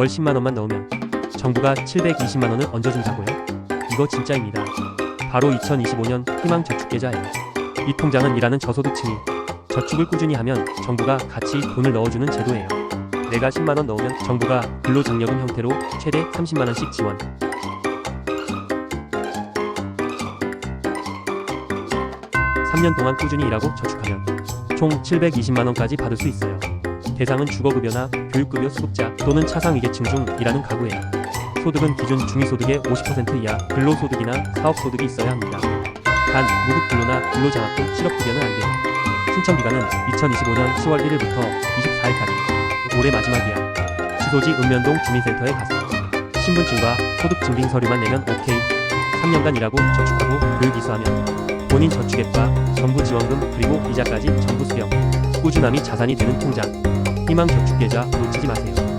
월 10만원만 넣으면 정부가 720만원을 얹어준다고요? 이거 진짜입니다. 바로 2025년 희망저축계좌예요. 이 통장은 일하는 저소득층이 저축을 꾸준히 하면 정부가 같이 돈을 넣어주는 제도예요. 내가 10만원 넣으면 정부가 근로장려금 형태로 최대 30만원씩 지원. 3년 동안 꾸준히 일하고 저축하면 총 720만원까지 받을 수 있어요. 대상은 주거급여나 교육급여 수급자 또는 차상위계층 중 일하는 가구예요. 소득은 기준 중위소득의 50% 이하 근로소득이나 사업소득이 있어야 합니다. 단, 무급근로나 근로장학금 실업급여는 안 돼요. 신청기간은 2025년 10월 1일부터 24일까지 올해 마지막이야. 주소지 읍면동 주민센터에 가서 신분증과 소득증빙 서류만 내면 오케이. 3년간 일하고 저축하고 교육 이수하면 본인 저축액과 정부 지원금 그리고 이자까지 전부 수령. 꾸준함이 자산이 되는 통장. 희망저축계좌 놓치지 마세요.